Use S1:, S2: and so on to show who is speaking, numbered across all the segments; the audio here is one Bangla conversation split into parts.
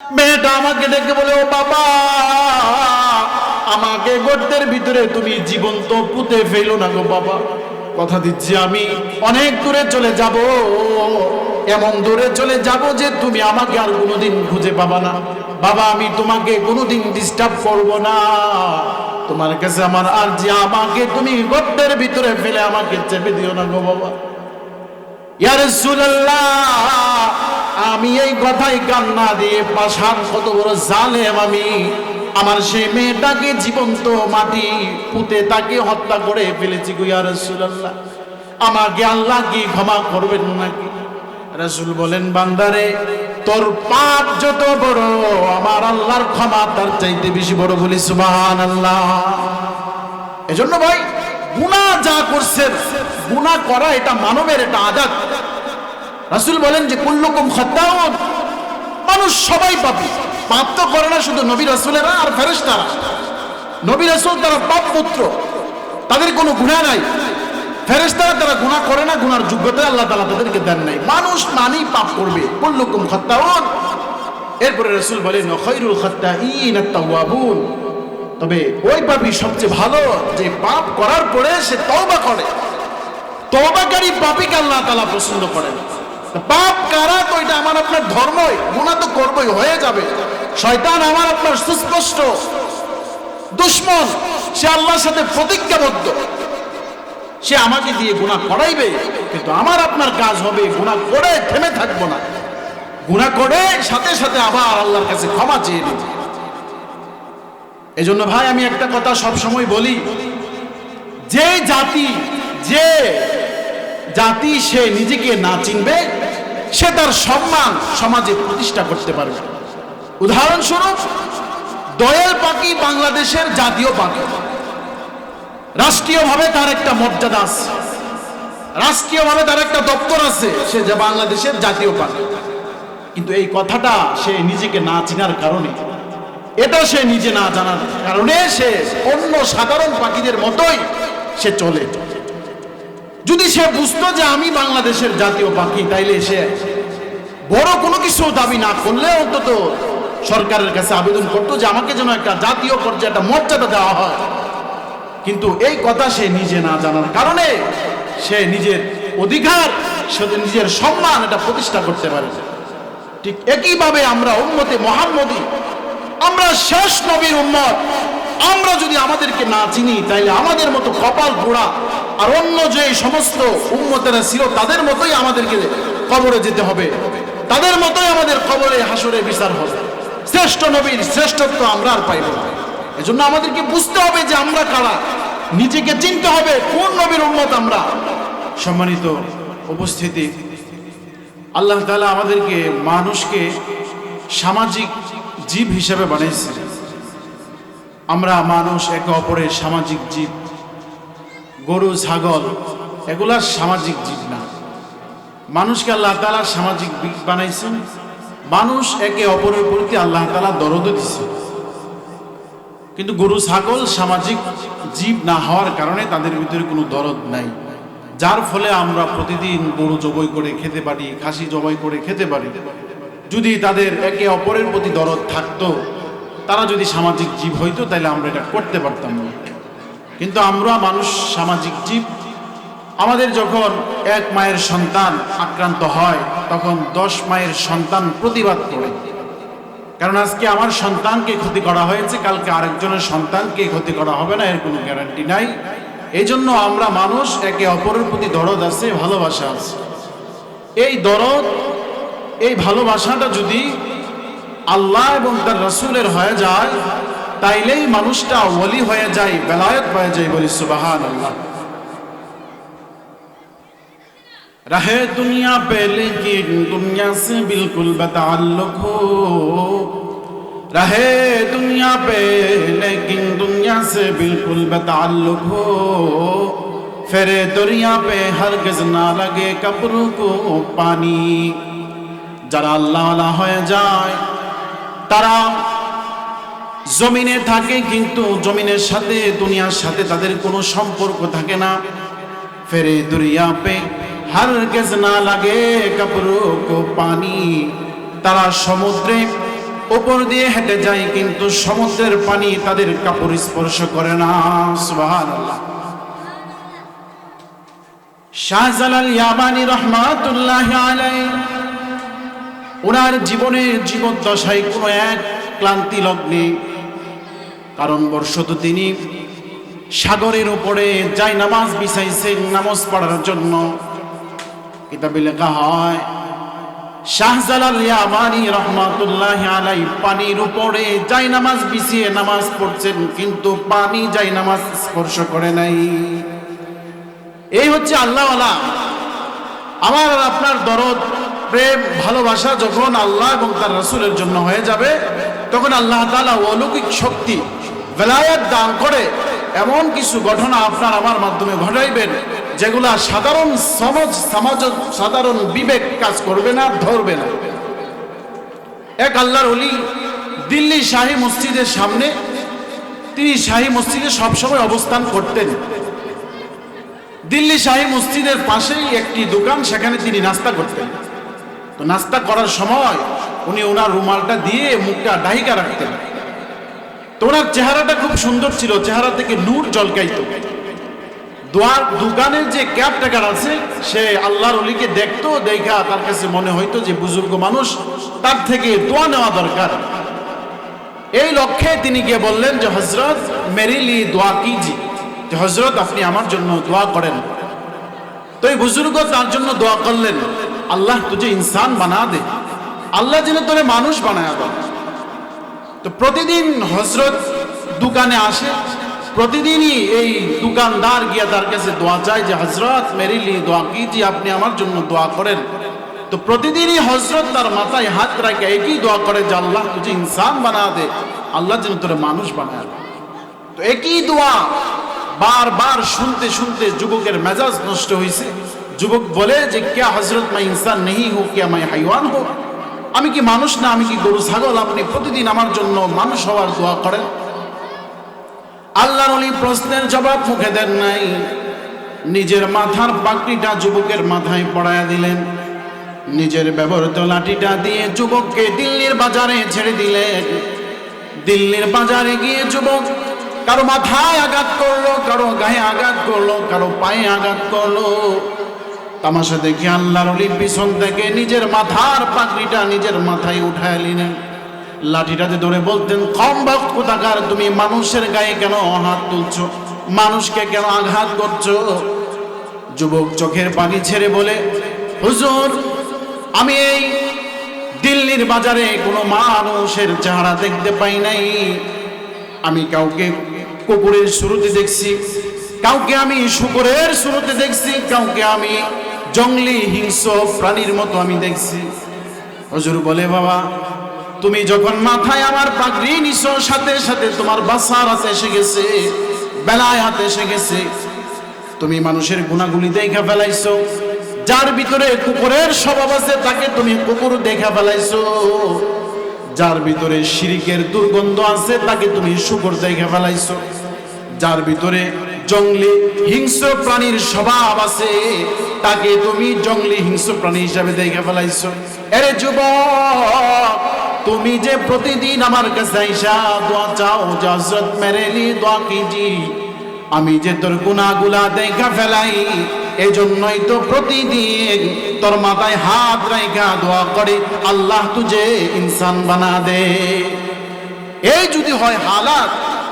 S1: মেয়েটা আমাকে ডেকে বলে, ও বাবা, আমাকে গর্তের ভিতরে তুমি জীবন্ত পুঁতে ফেলো না গো বাবা। কথা দিচ্ছি আমি, অনেক দূরে চলে যাব, এমন দূরে চলে যাব যে তুমি আমাকে আর কোনোদিন খুঁজে পাবা না। বাবা, আমি তোমাকে কোনোদিন ডিস্টার্ব করব না। তোমার কাছে আমার আর যে আমাকে তুমি গর্তের ভিতরে ফেলে আমাকে চেপে দিও না গো বাবা। ইয়া রাসূলুল্লাহ আমি এই কথাই কান্না দিয়ে পাশান কত বড় জালেম আমি। আমার সেই মেয়েটাকে জীবন্ত মাটি পুঁতে তাকে হত্যা করে ফেলেছি গো ইয়া রাসূলুল্লাহ। আমাকে আল্লাহ কি ক্ষমা করবেন নাকি? রসুল বলেন, বান্দারে, তোর পাপ যত বড়, আমার আল্লাহর ক্ষমা তার চাইতে বেশি বড় বলি সুবাহান আল্লাহ এজন্য ভাই, গুনাহ যা করছেন, গুনাহ করা এটা মানবের এটা আদাত রাসূল বলেন যে, কুল্লুকুম খাত্তাউন মানুষ সবাই পাপী। পাপ তো করে না শুধু নবী রাসূলেরা আর ফেরেশতারা। নবী রাসূল তারা পাপ পুত্র। তাদের কোনো গুনাহ নাই। ফেরেশতারা তারা গুনাহ করে না গুনার যোগ্যতা আল্লাহ তাআলা তাদেরকে দেন নাই। মানুষ মানেই পাপ করবে। কুল্লুকুম খাত্তাউন এরপরে রাসূল বলেন খায়রুল খাত্তাইন আত-তাওয়াবুন। তবে ওই পাপী সবচেয়ে ভালো, যে পাপ করার পরে সে তওবা করে। তওবাকারী পাপীকে আল্লাহ তাআলা পছন্দ করেন। পাপ কারা তো এটা আমার আপনার ধর্মই, গুনাহ তো করবই, হয়ে যাবে। শয়তান আমার আপনার সুস্পষ্ট দুশ্মন। সে আল্লাহর সাথে প্রতিজ্ঞাবদ্ধ। সে আমাকে দিয়ে গুনাহ করাইবে, কিন্তু আমার আপনার কাজ হবে গুনাহ করে থেমে থাকব না। গুনাহ করে সাথে সাথে আবার আল্লাহর কাছে ক্ষমা চেয়ে নেব। এজন্য ভাই, আমি একটা কথা সব সময় বলি, যে জাতি যে জাতি সে নিজেকে না চিনবে সে তার সম্মান সমাজে প্রতিষ্ঠা করতে পারবে। উদাহরণস্বরূপ, দয়াল পাখি বাংলাদেশের জাতীয় পাখি। রাষ্ট্রীয়ভাবে তার একটা মর্যাদা আছে। রাষ্ট্রীয়ভাবে তার একটা দপ্তর আছে, সে যে বাংলাদেশের জাতীয় পাখি। কিন্তু এই কথাটা সে নিজেকে না চিনার কারণে, এটা সে নিজে না জানার কারণে সে অন্য সাধারণ পাখিদের মতোই সে চলে। যদি সে বুঝতো যে আমি বাংলাদেশের জাতীয় পাখি, তাইলে সে বড় কোনো কিছু দাবি না করলে অন্তত সরকারের কাছে আবেদন করতো যে আমাকে যেন একটা জাতীয় পর্যায়ে একটা মর্যাদা দেওয়া হয়। কিন্তু এই কথা সে নিজে না জানার কারণে সে নিজের অধিকার, সে নিজের সম্মান এটা প্রতিষ্ঠা করতে পারে। ঠিক একইভাবে আমরা উম্মতে মোহাম্মদী আমরা শেষ নবীর উম্মত, আমরা যদি আমাদেরকে না চিনি, তাইলে আমাদের মতো কপাল পোড়া আর অন্য যে সমস্ত উম্মতেরা ছিল, তাদের মতোই আমাদেরকে কবরে যেতে হবে। তাদের মতোই আমাদের কবরে হাসরে বিচার হবে। শ্রেষ্ঠ নবীর শ্রেষ্ঠত্ব আমরা আর পাইব না। এজন্য আমাদেরকে বুঝতে হবে যে আমরা কারা। নিজেকে চিনতে হবে কোন নবীর উম্মত আমরা। সম্মানিত উপস্থিতি, আল্লাহ তাআলা আমাদেরকে মানুষকে সামাজিক জীব হিসেবে বানিয়েছে আমরা মানুষ একে অপরের সামাজিক জীব। গরু, ছাগল, এগুলা সামাজিক জীব না। মানুষকে আল্লাহ তালা সামাজিক বানাইছেন। মানুষ একে অপরের প্রতি আল্লাহ তালা দরদ দিছে। কিন্তু গরু, ছাগল সামাজিক জীব না হওয়ার কারণে তাদের ভিতরে কোনো দরদ নাই। যার ফলে আমরা প্রতিদিন গরু জবাই করে খেতে পারি, খাসি জবাই করে খেতে পারি। যদি তাদের একে অপরের প্রতি দরদ থাকতো, তারা যদি সামাজিক জীব হইতো, তাহলে আমরা এটা করতে পারতাম না। কিন্তু আমরা মানুষ সামাজিক জীব। আমাদের যখন এক মায়ের সন্তান আক্রান্ত হয়, তখন দশ মায়ের সন্তান প্রতিবাদ করে। কারণ আজকে আমার সন্তানকে ক্ষতি করা হয়েছে, কালকে আরেকজনের সন্তানকে ক্ষতি করা হবে না, এর কোনো গ্যারান্টি নাই। এই জন্য আমরা মানুষ একে অপরের প্রতি দরদ আছে, ভালোবাসা আছে। এই দরদ, এই ভালোবাসাটা যদি আল্লাহ এবং তার রসুলের হয়ে যায় তাইলেই মানুষটা ওলি হয়ে যায় বেলায়ত হয়ে যায় বলি সুবাহান আল্লাহ रहे दुनिया पे लेकिन दुनिया से बिल्कुल बताल्लुक हो रहे दुनिया पे लेकिन दुनिया से बिल्कुल बताल्लुक हो फेरे दुनिया पे हरगिज ना लगे कब्रों को पानी যারা আল্লাহ হয়ে যায় তারা জমিনে থাকে কিন্তু জমিনের সাথে, দুনিয়ার সাথে তাদের কোনো সম্পর্ক থাকে না। ফেরে দুনিয়া পে হর গেজ না লাগে কবরো কো পানি। তারা সমুদ্রে উপর দিয়ে হেঁটে যায় কিন্তু সমুদ্রের পানি তাদের কাপড় স্পর্শ করে না। সুবহানাল্লাহ। শাহজালাল ইয়ামানি রহমাতুল্লাহ আলাই ওনার জীবনের জীবদ্দশায় কোনো এক ক্লান্তি লগ্নে কারণ বর্ষত তিনি সাগরের উপরে যাই নামাজ বিছাইছেন নামাজ পড়ার জন্য। কিতাবে লেখা হয় পানির উপরে যাই নামাজ নামাজ পড়ছেন, কিন্তু পানি যাই নামাজ স্পর্শ করে নাই। এই হচ্ছে আমার আপনার দরদ, প্রেম, ভালোবাসা যখন আল্লাহ এবং তার রসুলের জন্য হয়ে যাবে, তখন আল্লাহ তালা অলৌকিক শক্তি বেলায়াত দান করে, এমন কিছু ঘটনা আপনার আমার মাধ্যমে ঘটাইবেন, যেগুলা সাধারণ সমাজ সমাজ, সাধারণ বিবেক কাজ করবে না, ধরবে না। এক আল্লাহর অলি দিল্লি শাহী মসজিদের সামনে, তিনি শাহী মসজিদে সবসময় অবস্থান করতেন। দিল্লি শাহী মসজিদের পাশেই একটি দোকান, সেখানে তিনি নাস্তা করতেন। তো নাস্তা করার সময় উনি ওনার রুমালটা দিয়ে মুখটা ডাহিকা রাখতেন। তো ওনার চেহারাটা খুব সুন্দর ছিল, চেহারা থেকে নূর জলকাইত। দোয়ার, দোকানের যে ক্যাব টাকার আছে, সে আল্লাহর অলিকে দেখতো, দেখা তার কাছে মনে হইতো যে বুজুর্গ মানুষ, তার থেকে দোয়া নেওয়া দরকার। এই লক্ষ্যে তিনি গিয়ে বললেন যে হজরত মেরিলি দোয়া কিজি। যে হজরত আপনি আমার জন্য দোয়া করেন। তো এই বুজুর্গ তার জন্য দোয়া করলেন, আল্লাহ তুঝে ইনসান বানা দে। আল্লাহ যেন তোরে মানুষ বানায় দেয় তো প্রতিদিন হজরত দোকানে আসে, প্রতিদিনই এই দোকানদার গিয়া তার কাছে দোয়া চায় যে হজরত মেরিলি দোয়া কিজি আপনি আমার জন্য দোয়া করেন। তো প্রতিদিনই হজরত তার মাথায় হাত রাখে একই দোয়া করে যে আল্লাহ তুঝে ইনসান বানা দে, আল্লাহ যেন তোরে মানুষ বানায়। তো একই দোয়া বারবার শুনতে শুনতে যুবকের মেজাজ নষ্ট হয়েছে যুবক বলে যে, কে হজরত মাই ইনসান নেই হো কে মাই হাইওয়ান হো আমি কি মানুষ না আমি কি গরু, ছাগল? আপনি প্রতিদিন আমার জন্য মানুষ হওয়ার দোয়া করেন। আল্লাহর অলি প্রশ্নের জবাব মুখে দেন নাই। নিজের মাথার পাকড়িটা যুবকের মাথায় পড়ায়া দিলেন। নিজের ব্যবহৃত লাঠিটা দিয়ে যুবককে দিল্লির বাজারে ছেড়ে দিলেন। দিল্লির বাজারে গিয়ে যুবক কারও মাথায় আঘাত করল, কারও গায়ে আঘাত করল, কারও পায়ে আঘাত করল। তামাশা দেখে আল্লাহর অলি পিছন থেকে নিজের মাথার পাগড়িটা নিজের মাথায় উঠায় নিলেন। লাঠিটাতে ধরে বলতেন, কম বাক কোথাকার? তুমি মানুষের গায়ে কেন হাত তুলছো? মানুষকে কেন আঘাত করছ? যুবক চোখের পানি ছেড়ে বলে, হুজুর, আমি এই দিল্লির বাজারে কোনো মানুষের চেহারা দেখতে পাই নাই। আমি কাউকে কুকুরের শুরুতে দেখছি, কাউকে আমি শুকুরের শুরুতে দেখছি, কাউকে আমি জঙ্গলি হিংস্র প্রাণীর মতো আমি দেখছি। হজুর বলে, বাবা, তুমি যখন মাথায় আমার পাগড়ি নিছো, সাথে সাথে তোমার বাসার হাতে এসে গেছে, বেলায় হাতে এসে গেছে। তুমি মানুষের গুণাগুলি দেখা ফেলাইছো, যার ভিতরে কুকুরের স্বভাব আছে, তাকে তুমি কুকুর দেখা ফেলাইছো। যার ভিতরে শিরিকের দুর্গন্ধ আছে, তাকে তুমি শুকর দেখা ফেলাইছো। যার ভিতরে জঙ্গলি হিংস্র প্রাণীর স্বভাব আছে, তাকে তুমি জঙ্গলি হিংস্র প্রাণী হিসাবে দেখে ফেলাইছো। এরে যুবক, তুমি যে প্রতিদিন আমার কাছে আইসা দোয়া চাও দোয়া কিজি, আমি যে তোর গুনাগুলা দেখা ফেলাই এই জন্যই তো প্রতিদিন তোর মাথায় হাত রাইখা দোয়া করে, আল্লাহ তুঝে ইনসান বানা দে। এই যদি হয় হালাত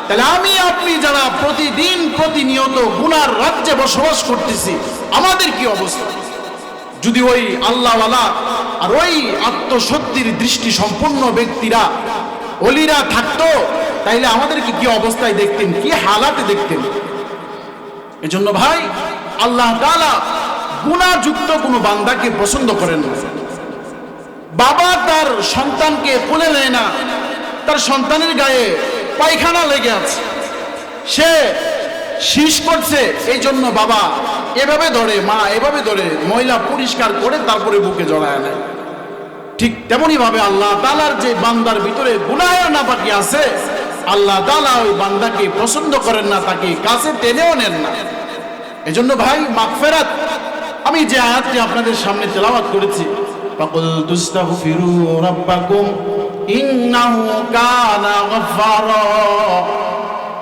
S1: তাহলে আমি, আপনি যারা প্রতিদিন প্রতিনিয়ত গুনার রাজ্যে বসবাস করতেছি, আমাদের কি অবস্থা? যদি ওই আল্লাহওয়ালা আর ওই আত্মশক্তির দৃষ্টি সম্পন্ন ব্যক্তিরা, অলিরা থাকতো, তাইলে আমাদেরকে কি অবস্থায় দেখতেন? কি হালাতে দেখতেন? এজন্য ভাই, আল্লাহ তাআলা গুণাযুক্ত কোনো বান্দাকে পছন্দ করেন না। বাবা তার সন্তানকে কোলে নেয় না। তার সন্তানের গায়ে পায়খানা লেগে আছে। সে শীষ করছে, এই জন্য বাবা এভাবে ধরে, মা এভাবে ধরে, মহিলা পরিষ্কার করে তারপরে বুকে জড়ায় নেয়। ঠিক তেমনই ভাবে আল্লাহ তালার যে বান্দার ভিতরে গুনাহের না বাকি আছে, আল্লাহ তালা ওই বান্দাকে পছন্দ করেন না, তাকে কাছে টেনেও নেন না। এজন্য ভাই, মাগফেরাত। আমি যে আয়াতটি আপনাদের সামনে তেলাওয়াত করেছি ইন্নাহু কানা গফফারা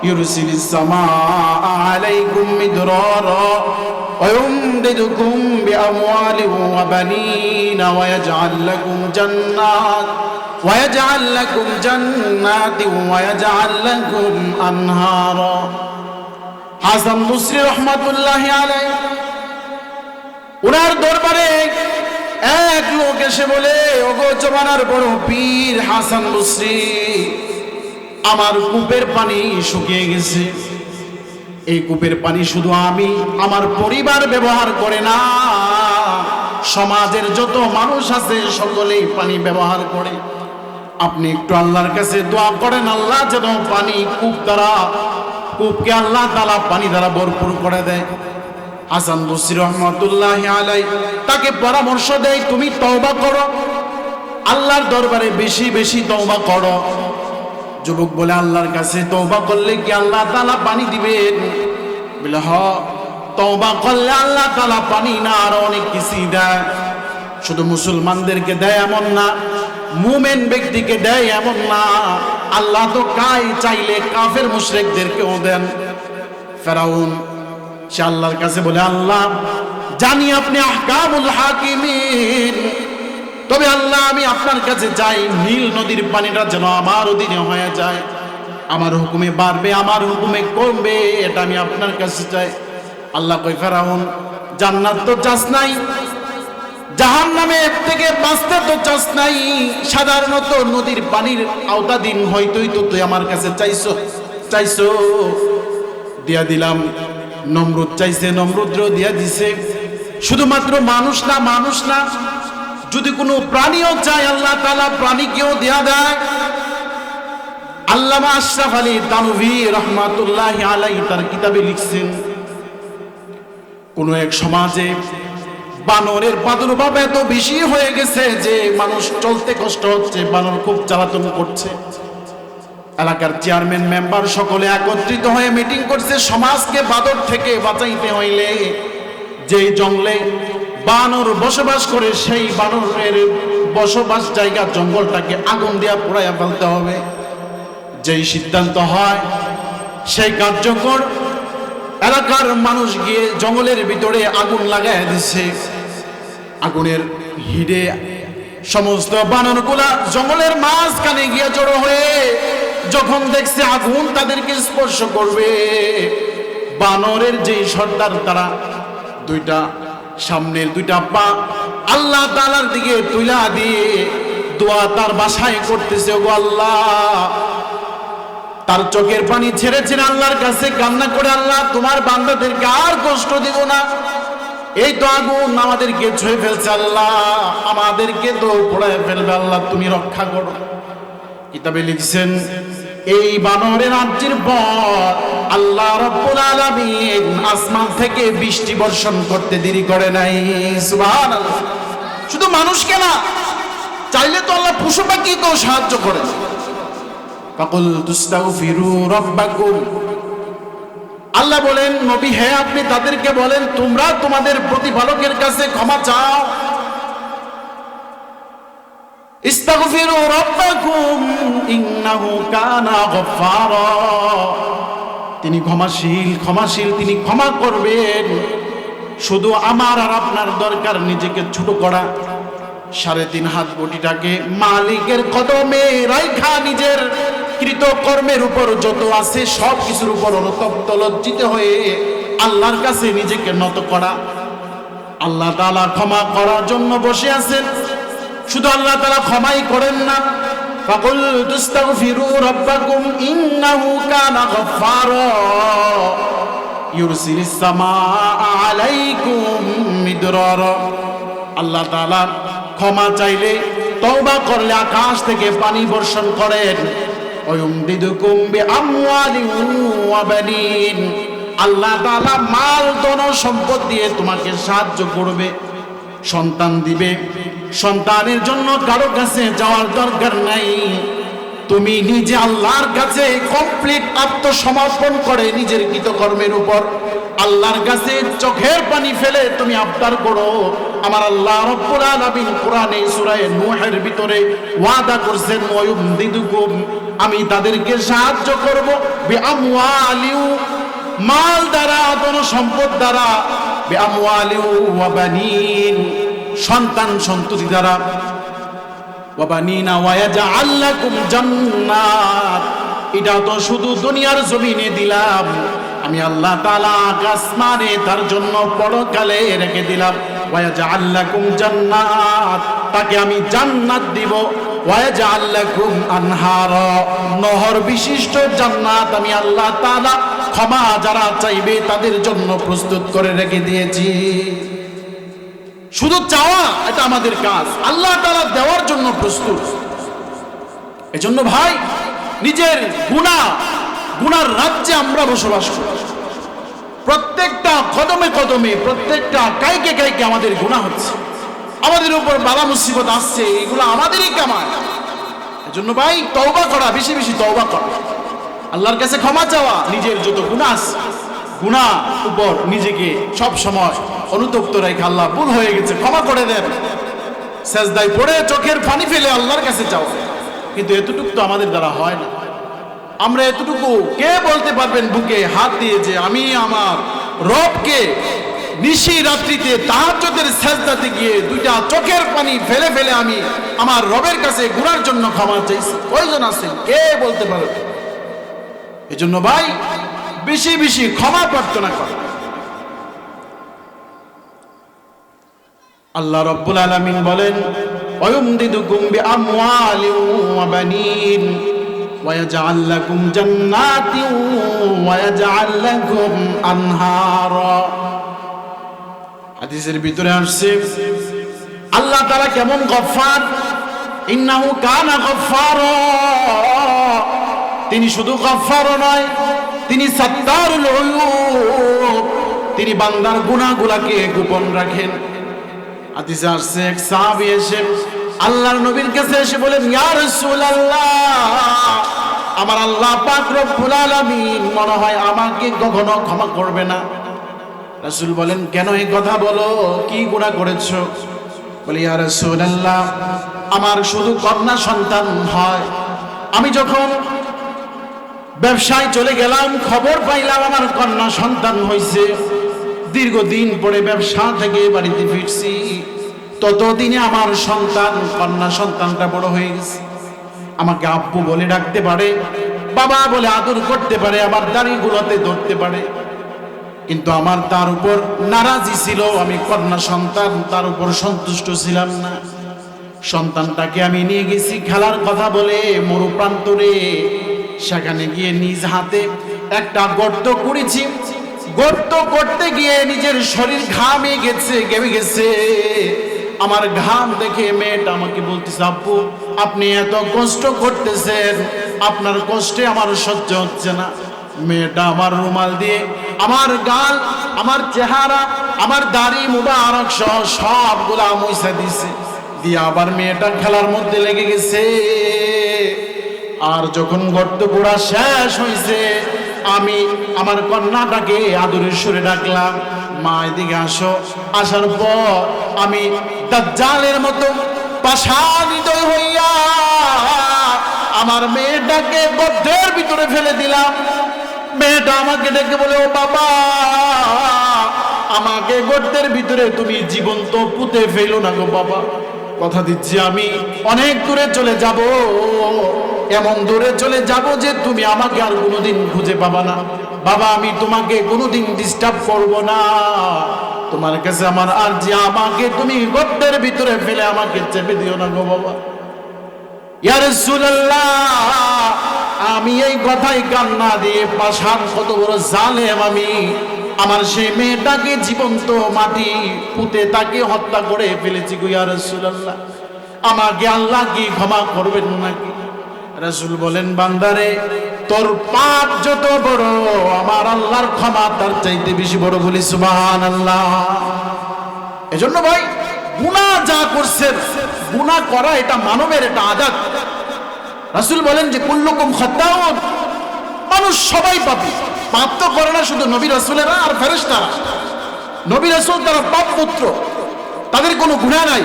S1: يرسل السماء عليكم مدرارا ويمددكم بأموال وبنين ويجعل لكم جنات ويجعل لكم جنات ويجعل لكم أنهارا হাসান মুসরি রহমাতুল্লাহ আলাই ওনার দরবারে এক লোক এসে বলে, ওগো জমানার বড় পীর হাসান মুসরি আমার কূপের পানি শুকিয়ে গেছে। এই কূপের পানি শুধু আমি, আমার পরিবার ব্যবহার করে না, সমাজের যত মানুষ আছে সকলেই পানি ব্যবহার করে। আপনি একটু আল্লাহর কাছে দোয়া করেন, আল্লাহ যেন পানি কূপ দ্বারা, কূপকে আল্লাহ তালা পানি দ্বারা ভরপুর করে দেয়। হাসান বসির রহমতুল্লাহ আলাই তাকে পরামর্শ দেয় তুমি তওবা করো। আল্লাহর দরবারে বেশি বেশি তওবা করো। যুবক বলে, আল্লাহর কাছে তওবা করলে কি আল্লাহ তালা পানি দিবেন? বলে, হ। তওবা করলে আল্লাহ তালা পানি না আর অনেক কিছুই দেয়। শুধু মুসলমানদেরকে দেয় এমন না, মুমেন ব্যক্তিকে দেয় এমন না। আল্লাহ তো কাই চাইলে কাফের মুশরিকদেরকেও দেন। ফেরাউন সে আল্লাহর কাছে বলে, আল্লাহ, জানি আপনি আহকামুল হাকিমিন। তবে আল্লাহ, আমি আপনার কাছে যাই, নীল নদীর পানিটা যেন আমার অধীনে হয়ে যায়। আমার হুকুমে বাড়বে, আমার হুকুমে কমবে, এটা আমি আপনার কাছে চাই। আল্লাহ কই ফেরাউন, জান্নাত তো চাস নাই জাহান নামে থেকে বাঁচতে তো চাস নাই। সাধারণত নদীর পানির আওতাধীন হয়তোই তো তুই আমার কাছে চাইছো চাইছো। দিয়া দিলাম নমরুদ চাইছে, নমরুদ্র দিয়া দিছে। শুধুমাত্র মানুষ না মানুষ না, যদি কোনো প্রাণীও চায়, আল্লাহ তালা প্রাণীকেও দেয়া দেয়। আল্লামা আশরাফ আলী তানভি রহমাতুল্লাহ আলাই তার কিতাবে লিখছেন, কোন এক সমাজে বানরের প্রাদুর্ভাব এত বেশি হয়ে গেছে যে মানুষ চলতে কষ্ট হচ্ছে, বানর খুব জ্বালাতন করছে। এলাকার চেয়ারম্যান মেম্বার সকলে একত্রিত হয়ে মিটিং করছে। সমাজকে বাদর থেকে বাঁচাইতে হইলে যেই জঙ্গলে বানর বসবাস করে, সেই বানরের বসবাস জায়গা, জঙ্গলটাকে আগুন দিয়া পোড়াইয়া ফেলতে হবে। যেই সিদ্ধান্ত হয়, সেই কার্যকর এলাকার মানুষ গিয়ে জঙ্গলের ভিতরে আগুন লাগাই দিচ্ছে আগুনের হিডে সমস্ত বানরগুলা জঙ্গলের মাঝখানে গিয়ে জড়ো হয়ে যখন দেখছে আগুন তাদেরকে স্পর্শ করবে, বানরের যে সর্দার, তারা দুইটা সামনের দুইটা পা আল্লাহ তালার দিকে তুলা দিয়ে দোয়া তার বাসায় করতেছে গো আল্লাহ, তার চোখের পানি ছেড়ে ছেড়ে আল্লাহর কাছে, কান্না করে আল্লাহ, তোমার বান্দাদেরকে আর কষ্ট দিব না। এই তো আগুন আমাদেরকে ছুঁয়ে ফেলছে আল্লাহ, আমাদেরকে তো পড়ায় ফেলবে আল্লাহ, তুমি রক্ষা করো। কিতাবে লিখছেন, এই বানরের রাজ্যের পর আল্লাহ রব্বুল আলামিন আসমান থেকে বৃষ্টি বর্ষণ করতে দেরি করে নাই। সুবহানাল্লাহ। শুধু মানুষকে না, চাইলে তো আল্লাহ পশু পাখিকেও সাহায্য করে। ফাকুল তুস্তাগফিরু রাব্বাকুম। আল্লাহ বলেন, নবী, হে আপনি তাদেরকে বলেন, তোমরা তোমাদের প্রতিপালকের কাছে ক্ষমা চাও। ইস্তাগফিরু রাব্বাকুম, ইন্নাহু কানা গফফারা। তিনি ক্ষমাশীল ক্ষমাশীল তিনি ক্ষমা করবেন। শুধু আমার আর আপনার দরকার নিজেকে ছোট করা। সাড়ে তিন হাত বটিটাকে মালিকের কদমে রাইখা নিজের। কৃত কর্মের উপর যত আছে সব কিছুর উপর অনুতপ্ত, লজ্জিত হয়ে আল্লাহর কাছে নিজেকে নত করা। আল্লাহ তাআলা ক্ষমা করার জন্য বসে আছেন। শুধু আল্লাহ তাআলা ক্ষমাই করেন না। ফাকুল তুস্তাগফিরু রাব্বাকুম ইন্নাহু কানা গফফারা। ইউরসিলিস সামাআ আলাইকুম মিদরারা। আল্লাহ তাআলা ক্ষমা চাইলে তওবা করলে আকাশ থেকে পানি বর্ষণ করেন। ওয়ুমদিদুকুম বিআমওয়ালিন ওয়া বানিন। আল্লাহ তাআলা মাল, ধন, সম্পদ দিয়ে তোমাকে সাহায্য করবে। সন্তান দিবে। সন্তানের জন্য কারও কাছে যাওয়ার দরকার নাই। তুমি নিজে আল্লাহর কাছে কমপ্লিট আত্মসমর্পণ করে নিজের কৃতকর্মের উপর আল্লাহর কাছে চোখের পানি ফেলে তুমি আবদার করো। আমার আল্লাহ রব্বুল আলামিন কোরআনে সূরা নূহের ভিতরে ওয়াদা করছেন ওয়ুমদিদুকুম আমি তাদেরকে সাহায্য করব। বিআমওয়ালিউ, মাল দ্বারা ধন সম্পদ দ্বারা। সন্তান সন্ততি দ্বারা এটা তো শুধু দুনিয়ার জমিনে দিলাম। আমি আল্লাহ তালা আকাশমানে তার জন্য পরকালে রেখে দিলাম। ওয়ায়াজআল লাকুম জান্নাত, তাকে আমি জান্নাত দিব। ওয়ায়াজআল লাকুম আনহার, নহর বিশিষ্ট জান্নাত আমি আল্লাহ তাআলা ক্ষমা যারা চাইবে তাদের জন্য প্রস্তুত করে রেখে দিয়েছি। শুধু চাওয়া, এটা আমাদের কাজ। আল্লাহ তাআলা দেওয়ার জন্য প্রস্তুত। এজন্য ভাই, নিজের গুণা গুনার রাজ্যে আমরা বসবাস করি। প্রত্যেকটা কদমে কদমে, প্রত্যেকটা কাইকে কাইকে আমাদের গুণা হচ্ছে। আমাদের উপর বাবা মুসিবত আসছে, এগুলো আমাদেরই কামায় জন্য ভাই, তওবা করা, বেশি বেশি তওবা করা। আল্লাহর কাছে ক্ষমা চাওয়া, নিজের যত গুণা আছে গুণা উপর নিজেকে সব সময় অনুতপ্ত রেখে আল্লাহ ভুল হয়ে গেছে, ক্ষমা করে দেন। সেজদায় পড়ে চোখের পানি ফেলে আল্লাহর কাছে যাও কিন্তু এতটুকু তো আমাদের দ্বারা হয় না। আমরা এতটুকু কে বলতে পারবেন বুকে হাত দিয়ে যে আমি আমার রবকে নিশি রাত্রিতে তাহাজ্জুদের সেজদাতে গিয়ে দুইটা চোখের পানি ফেলে ফেলে আমি আমার রবের কাছে গুনার জন্য ক্ষমা চাইছি। কয়জন আছেন? কে বলতে পারবে? এজন্য ভাই, বেশি বেশি ক্ষমা প্রার্থনা কর। আল্লাহ রব্বুল আলামিন বলেন অয়ুমদিদুকুম বিআমওয়ালিন ওয়া বানিন। ওয়ায়াজআল লাকুম জান্নাতিন ওয়ায়াজআল লাকুম আনহারা হাদিসের ভিতরে আসছে, আল্লাহ তাআলা কেমন গফফার? ইন্নাহু কানা গফফারা। তিনি শুধু গফফারও নয়, তিনি সাত্তারুল তিনি বান্দার গুনাহগুলাকে গোপন রাখেন। হাদিসে আসছে, এক সাহাবী এসে আল্লাহর নবীর কাছে এসে বলেন, ইয়া রাসূলুল্লাহ, আমার আল্লাহ পাক রব্বুল আলামিন মনে হয় আমাকে কখনো ক্ষমা করবে না। রাসূল বলেন, কেন এই কথা বলো? কি গুনাহ করেছ? বলি, ইয়া রাসূলুল্লাহ, আমার শুধু কন্যা সন্তান হয়। আমি যখন ব্যবসায় চলে গেলাম, খবর পাইলাম আমার কন্যা সন্তান হয়েছে দীর্ঘদিন পরে ব্যবসা থেকে বাড়িতে ফিরছি। ততদিনে আমার সন্তান, কন্যা সন্তানটা বড় হয়ে গেছে। আমাকে আব্বু বলে ডাকতে পারে, বাবা বলে আদর করতে পারে, আমার দাড়িগুলোতে ধরতে পারে। কিন্তু আমার তার উপর নারাজি ছিল, আমি কন্যা সন্তান, তার উপর সন্তুষ্ট ছিলাম না। সন্তানটাকে আমি নিয়ে গেছি খেলার কথা বলে মরু প্রান্তরে সেখানে গিয়ে নিজ হাতে একটা গর্ত করেছি। গর্ত করতে গিয়ে নিজের শরীর ঘামে গেছে, গেমে গেছে। আমার ঘাম দেখে মেয়েটা আমাকে বলতেছে, আব্বু, আপনি এত কষ্ট করতেছেন, আপনার কষ্টে আমার সহ্য হচ্ছে না। মেয়েটা আমার রুমাল দিয়ে আমার গাল, আমার চেহারা, আমার দাড়ি মুবারক সহ সবগুলা মইসা দিছে। দিয়ে আবার মেয়েটা খেলার মধ্যে লেগে গেছে। আর যখন গর্ত পোড়া শেষ হয়েছে, আমি আমার কন্যাটাকে আদরের সুরে ডাকলাম, মা, এদিকে আসো। আসার পর আমি দাজ্জালের মতো হৃদয় হইয়া আমার মেয়েটাকে গর্ধের ভিতরে ফেলে দিলাম। মেয়েটা আমাকে ডেকে বলে, ও বাবা, আমাকে গর্তের ভিতরে তুমি জীবন্ত পুঁতে ফেলো না গো বাবা। কথা দিচ্ছি আমি। অনেক দূরে চলে যাব। এমন দূরে চলে যাব যে তুমি আমাকে আর কোনোদিন খুঁজে পাবা না। বাবা, আমি তোমাকে কোনোদিন ডিস্টার্ব করব না। তোমার কাছে আমার আর যে আমাকে তুমি গর্তের ভিতরে ফেলে আমাকে চেপে দিও না গো বাবা। আমি এই কথাই কান্না দিয়ে পাশান কত বড় জালেম আমি। আমার সেই মেয়েটাকে জীবন্ত মাটি পুঁতে তাকে হত্যা করে ফেলেছি গো ইয়া রাসূলুল্লাহ। আমাকে আল্লাহ কি ক্ষমা করবেন নাকি? রাসূল বলেন, বান্দারে, তোর পাপ যত বড়, আমার আল্লাহর ক্ষমা তার চাইতে বেশি বড় বলি সুবহানাল্লাহ। এজন্য ভাই, গুনাহ যা করছেন গুনাহ করা এটা মানবের, এটা আদাত রাসূল বলেন যে, কুল্লুকুম খাত্তাউন, মানুষ সবাই পাপী। পাপ তো করে না শুধু নবী রাসূলেরা আর ফেরেশতারা। নবী রাসূল তারা পাপ পুত্র তাদের কোনো গুনাহ নাই।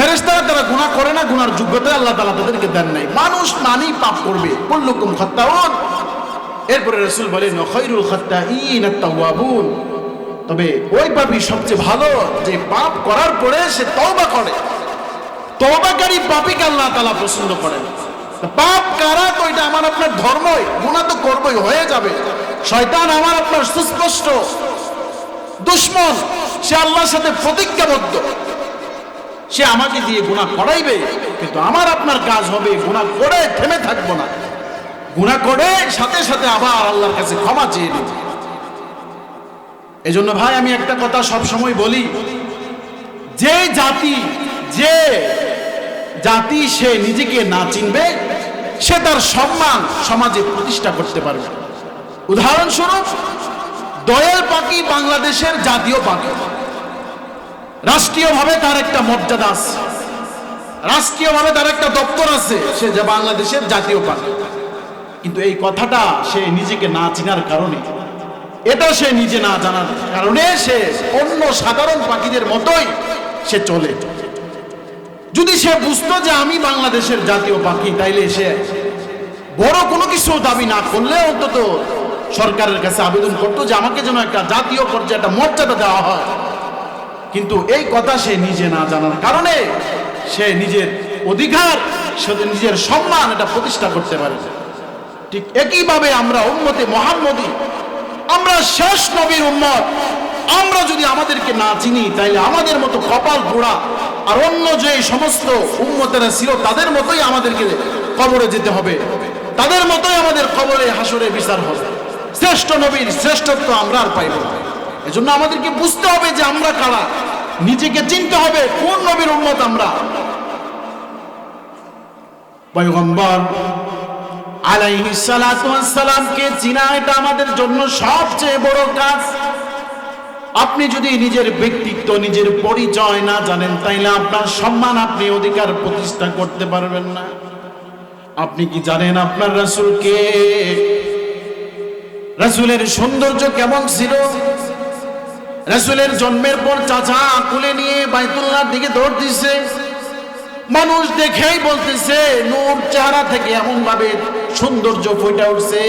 S1: ফেরেশতারা তারা গুনাহ করে না গুনার যোগ্যতা আল্লাহ তালা তাদেরকে দেন নাই। মানুষ মানেই পাপ করবে। কুল্লুকুম খাত্তাউন। এরপরে রাসূল বলেন, খৈরুল খাত্তাইন আত-তাওয়াবুন। তবে ওই পাপী সবচেয়ে ভালো, যে পাপ করার পরে সে তওবা করে। তবাকারী পাপিকে আল্লাহ তালা পছন্দ করেন। পাপ কারা? তো এটা আমার আপনার ধর্মই। গুণা তো করবই, হয়ে যাবে। শয়তান আমার আপনার সুস্পষ্ট। দুশ্মন, সে আল্লাহর সাথে প্রতিজ্ঞাবদ্ধ। সে আমাকে দিয়ে গুণা করাইবে, কিন্তু আমার আপনার কাজ হবে গুণা করে থেমে থাকব না। গুণা করে সাথে সাথে আবার আল্লাহর কাছে ক্ষমা চেয়ে এই জন্য ভাই, আমি একটা কথা সব সময় বলি, যে জাতি যে জাতি সে নিজেকে না চিনবে, সে তার সম্মান সমাজে প্রতিষ্ঠা করতে পারবে। উদাহরণস্বরূপ, দয়াল পাখি বাংলাদেশের জাতীয় পাখি। রাষ্ট্রীয়ভাবে তার একটা মর্যাদা আছে। রাষ্ট্রীয়ভাবে তার একটা দপ্তর আছে, সে যে বাংলাদেশের জাতীয় পাখি কিন্তু এই কথাটা সে নিজেকে না চিনার কারণে, এটা সে নিজে না জানার কারণে সে অন্য সাধারণ পাখিদের মতোই সে চলে। যদি সে বুঝতো যে আমি বাংলাদেশের জাতীয় পাখি তাইলে সে বড় কোনো কিছু দাবি না করলে অন্তত সরকারের কাছে আবেদন করতো যে আমাকে যেন একটা জাতীয় পর্যায়ে একটা মর্যাদা দেওয়া হয়। কিন্তু এই কথা সে নিজে না জানার কারণে সে নিজের অধিকার, সে নিজের সম্মান এটা প্রতিষ্ঠা করতে পারে। ঠিক একইভাবে আমরা উম্মতে মোহাম্মদী আমরা শেষ নবীর উম্মত। আমরা যদি আমাদেরকে না চিনি, তাইলে আমাদের মতো কপাল পোড়া আর অন্য যে সমস্ত উম্মতেরা ছিল, তাদের মতোই আমাদেরকে কবরে যেতে হবে। তাদের মতোই আমাদের কবরে হাসরে বিচার হবে। শ্রেষ্ঠ নবীর শ্রেষ্ঠত্ব আমরা আর পাইব না। এজন্য আমাদেরকে বুঝতে হবে যে আমরা কারা। নিজেকে চিনতে হবে কোন নবীর উম্মত আমরা। পয়গম্বর আলাইহিস সালাতু ওয়াস সালামকে চিনা, এটা আমাদের জন্য সবচেয়ে বড় কাজ। আপনি যদি নিজের ব্যক্তিত্ব, নিজের পরিচয় না জানেন, তাইলে আপনার সম্মান, আপনি অধিকার প্রতিষ্ঠা করতে পারবেন না। আপনি কি জানেন আপনার রাসূলকে? রাসূলের সৌন্দর্য কেমন ছিল? রাসূলের জন্মের পর চাচা কুলে নিয়ে বাইতুল্লাহর দিকে দৌড় দিছে। মানুষ দেখেই বলতেছে, নূর চেহারা থেকে এমন ভাবে সৌন্দর্য ফুটে উঠছে।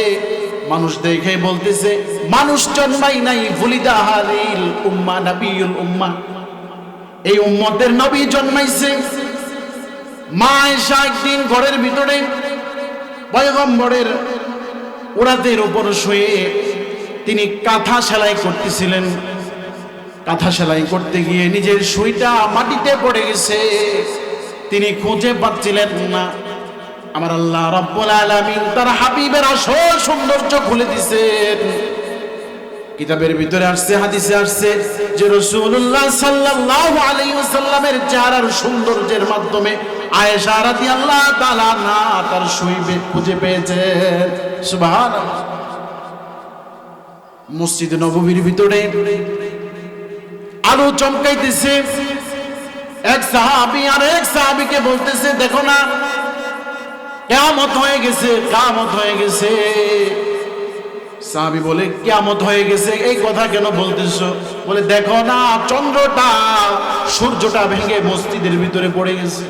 S1: মানুষ দেখেই বলতেছে, মানুষ জন্মাই নাই ভুলিদা হারিল উম্মা, নবিউল উম্মা। এই উম্মতের নবী জন্মাইছে। মা এসা একদিন ঘরের ভিতরে পয়গম্বরের ওরাতের উপর শুয়ে তিনি কাঁথা সেলাই করতেছিলেন। কাঁথা সেলাই করতে গিয়ে নিজের সুইটা মাটিতে পড়ে গেছে। তিনি খুঁজে পাচ্ছিলেন না। আমার আল্লাহ রব্বুল আলামিন তার হাবিবের আসল সৌন্দর্য খুলে দিছেন। কিতাবের ভিতরে আসছে, হাদিসে আসছে যে রাসূলুল্লাহ সাল্লাল্লাহু আলাইহি ওয়াসাল্লামের চেহারার সৌন্দর্যের মাধ্যমে আয়েশা রাদিয়াল্লাহু তাআলা না তার শুইবে খুঁজে পেয়েছেন সুবহানাল্লাহ। মসজিদ নববীর ভিতরে আলো চমকাইতেছে। এক সাহাবি আর এক সাহাবিকে বলতেছে, দেখো না কেমত হয়ে গেছে কামত হয়ে গেছে। সাহাবি বলে কেমত হয়ে গেছে, এই কথা কেন বলতেছ? বলে, দেখো না, চন্দ্রটা সূর্যটা ভেঙে মসজিদের ভিতরে পড়ে গেছে।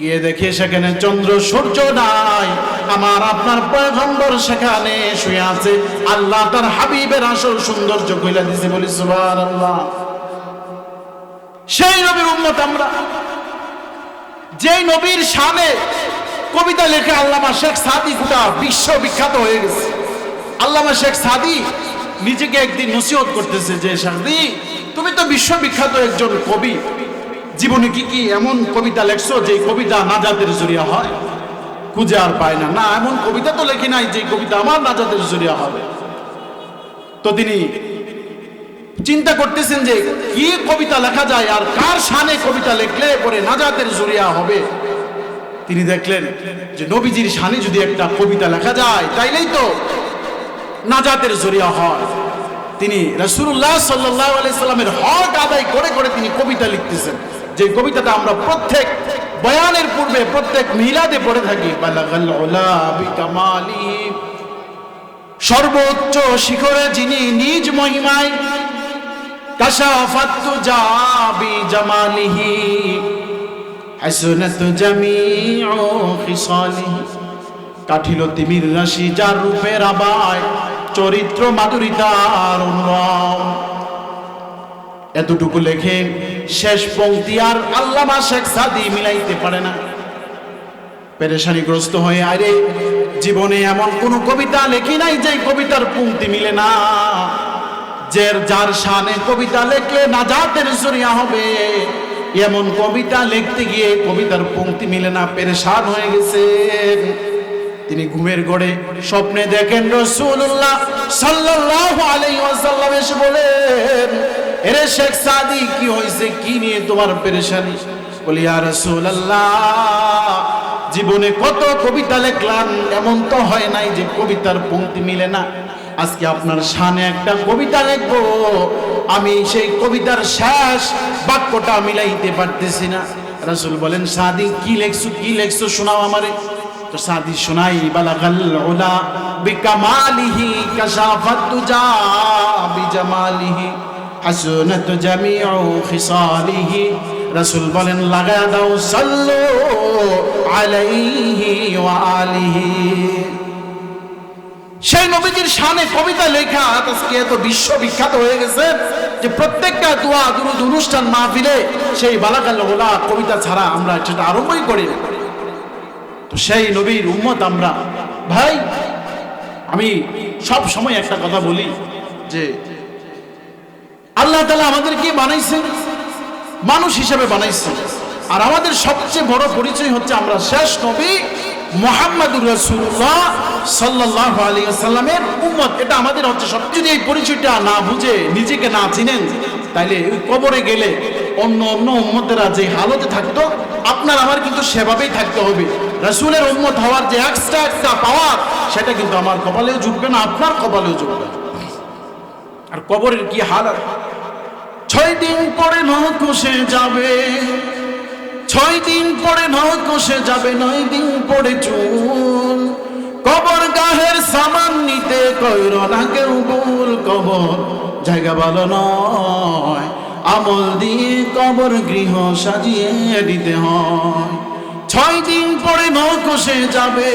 S1: গিয়ে দেখে সেখানে চন্দ্র সূর্য নাই। আমার আপনার পয়গম্বর সেখানে শুয়ে আছে। আল্লাহ তার হাবিবের আসল সৌন্দর্য কইলা দিছে বলি, সুবহানাল্লাহ। সেই নবীর উম্মত আমরা। যেই নবীর শানে কবিতা লেখে আল্লামা শেখ সাদি গোটা বিশ্ব বিখ্যাত হয়ে গেছে। আল্লামা শেখ সাদি নিজেকে একদিন নসিহত করতেছে যে সাদি তুমি তো বিশ্ববিখ্যাত একজন কবি। জীবনে কি কি এমন কবিতা লেখছো যে কবিতা নাজাতের জরিয়া হয়? খুঁজে আর পায় না। না, এমন কবিতা তো লেখি নাই যে কবিতা আমার নাজাতের জরিয়া হবে। তো তিনি চিন্তা করতেছেন যে কি কবিতা লেখা যায় আর কার শানে কবিতা লেখলে পরে নাজাতের জরিয়া হবে? তিনি দেখলেন যে নবীজির শানে যদি একটা কবিতা লেখা যায়, তাইলেই তো নাজাতের জরিয়া হয়। তিনি রাসূলুল্লাহ সাল্লাল্লাহু আলাইহি সাল্লামের হক আদায় করে করে তিনি কবিতা লিখতেছেন। যে কবিতাটা আমরা প্রত্যেক বয়ানের পূর্বে, প্রত্যেক মিলাদে পড়ে থাকি সর্বোচ্চ শিখরে যিনি নিজ মহিমায়, কাশাফাত জাবি জামালিহি হাসনাত জামিউ খিসালিহি কাঠিল তিমির রাশি যার রূপের আবায় চরিত্র মাধুরিতার অনুরম এতটুকু লেখে শেষ পংক্তি আর আল্লামা শেখ সাদি মিলাইতে পারে না। পেরেশানিগ্রস্ত হয়ে আরে জীবনে এমন কোন কবিতা লেখি নাই যে কবিতার পংক্তি মিলে না। যে যার শানে কবিতা লেখলে নাজাতের জরিয়া হবে। এমন কবিতা লিখতে গিয়ে কবিতার পংক্তি মিলে না, পেরেশান হয়ে গেছে। তিনি ঘুমের গড়ে স্বপ্নে দেখেন রসুল্লাহ সাল্লাল্লাহু আলাইহি ওয়াসাল্লাম এসে বলেন এরে শেখ সাদি, কি হয়েছে কি নিয়ে তোমার পেরেশানি? বলি রাসূলুল্লাহ, জীবনে কত কবিতা লিখলাম, এমন তো হয় নাই যে কবিতার পংক্তি মিলে না। আজকে আপনার শানে একটা কবিতা লিখব। আমি সেই কবিতার শেষ বাক্যটা মিলাইতে পারতেছি না। রাসূল বলেন, সাদি, কি লেখছো কি লেখছো, শোনাও আমারে। তো সাদি শোনাই, বালাগাল উলা বিকামালিহি, কাশাফাত তুজা বিজামালিহি। হাসনাত জামিউ খিসালিহি। রাসূল বলেন লাগা দাও, সাল্লু আলাইহি ওয়া আলিহি। সেই নবীজির শানে কবিতা লেখা আজকে এত বিশ্ববিখ্যাত হয়ে গেছে যে প্রত্যেকটা দোয়া, দুরুদ, অনুষ্ঠান মাহফিলে সেই বালাকাল ওলা কবিতা ছাড়া আমরা সেটা আরম্ভই করি তো সেই নবীর উম্মত আমরা। ভাই, আমি সব সময় একটা কথা বলি যে আল্লাহ তালা আমাদেরকে বানাইছেন, মানুষ হিসেবে বানাইছেন। আর আমাদের সবচেয়ে বড় পরিচয় হচ্ছে আমরা শেষ নবী মোহাম্মদুর রসুল্লাহ সাল্লাহ আলী সাল্লামের উম্মত। এটা আমাদের হচ্ছে সব যদি এই পরিচয়টা না বুঝে, নিজেকে না চিনেন, তাইলে কবরে গেলে অন্য অন্য উম্মতেরা যে হালতে থাকতো, আপনার আমার কিন্তু সেভাবেই থাকতে হবে। রসুলের উম্মত হওয়ার যে এক্সট্রা একটা পাওয়ার সেটা কিন্তু আমার কপালেও জুটবে না, আপনার কপালেও জুটবে। আর কবরের কি হাল ছয় দিন পরে নৌকোষে যাবে। ছয় দিন পরে নৌকোষে যাবে, নয় দিন পরে চুল। কবর গাহের সামান নিতে কইর না কেউ ভুল কবর। জায়গা ভালো নয়, আমল দিয়ে কবর গৃহ সাজিয়ে দিতে হয়। ছয় দিন পরে নৌকোষে যাবে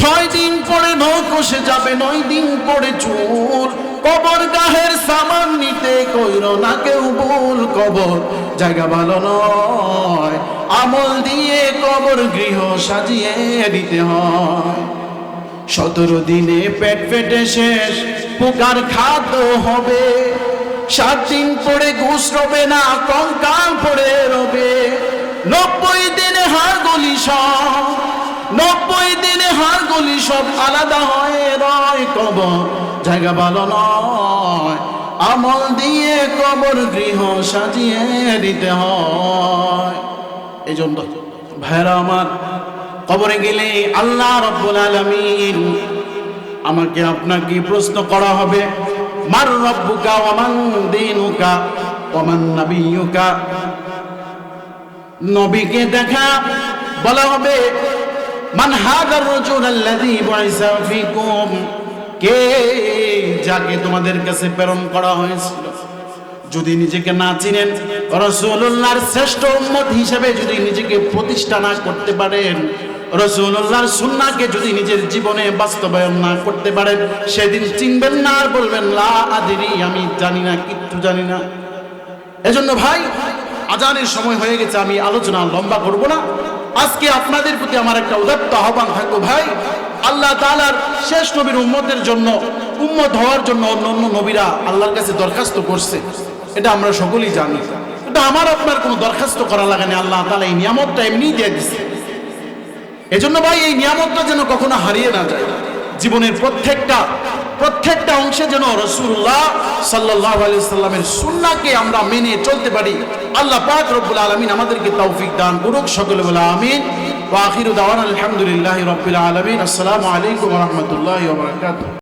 S1: ছয় দিন পরে নৌকোষে যাবে, নয় দিন পরে চুর কবর গাহের সামান নিতে কইর না কেউ ভুল কবর। জায়গা ভালো নয়, আমল দিয়ে কবর গৃহ সাজিয়ে দিতে হয়। সতেরো দিনে পেট ফেটে শেষ, পোকার খাদ্য হবে। সাত দিন পরে ঘুষ রবে না, কঙ্কাল পড়ে রবে। নব্বই দিনে হার গলি সব নব্বই দিনে হার গলি সব আলাদা হয়, রয় কবর, জায়গা ভালো নয়। আমল দিয়ে কবর গৃহ সাজিয়ে দিতে হয়। এই জন্য ভাইরা আমার, কবরে গেলে আল্লাহ রব্বুল আলামিন আমাকে আপনাকে প্রশ্ন করা হবে, মার রব্বুকা ওমান দিনুকা ওমান নাবিয়ুকা? নবীকে দেখা বলা হবে মান হাদার রাজুল আল্লাযী বুইসা ফিকুম। কে যাকে তোমাদের কাছে প্রেরণ করা হয়েছিল? যদি নিজেকে না চিনেন রসুল্লাহর শ্রেষ্ঠ উম্মত হিসেবে যদি নিজেকে প্রতিষ্ঠা না করতে পারেন রসুল্লাহর সুন্নাকে যদি নিজের জীবনে বাস্তবায়ন না করতে পারেন, সেদিন চিনবেন না আর বলবেন, লা আদিরি, আমি জানি না, কিচ্ছু জানি না। এজন্য ভাই, আজানের সময় হয়ে গেছে, আমি আলোচনা লম্বা করব না। আজকে আপনাদের প্রতি আমার একটা উদাত্ত আহ্বান থাকব ভাই। আল্লাহ তালার শেষ নবীর উম্মতের জন্য, উম্মত হওয়ার জন্য অন্য অন্য নবীরা আল্লাহর কাছে দরখাস্ত করছে। এটা আমরা সকলেই জানি। এটা আমার আপনার কোনো দরখাস্ত করা লাগে না। আল্লাহ তালা এই নিয়ামতটা এমনি দিয়ে দিচ্ছে এজন্য ভাই, এই নিয়ামতটা যেন কখনো হারিয়ে না যায়। জীবনের প্রত্যেকটা প্রত্যেকটা অংশে যেন রসুল্লাহ সাল্লাহ সাল্লামের সুন্নাকে আমরা মেনে চলতে পারি। আল্লাহ পাক রব্বুল আলমিন আমাদেরকে তৌফিক দান করুক। সকলে বলে আমিন। ওয়াহির দাওয়ান আলহামদুলিল্লাহ রবিল আলমিন। আসসালামু আলাইকুম রহমতুল্লাহ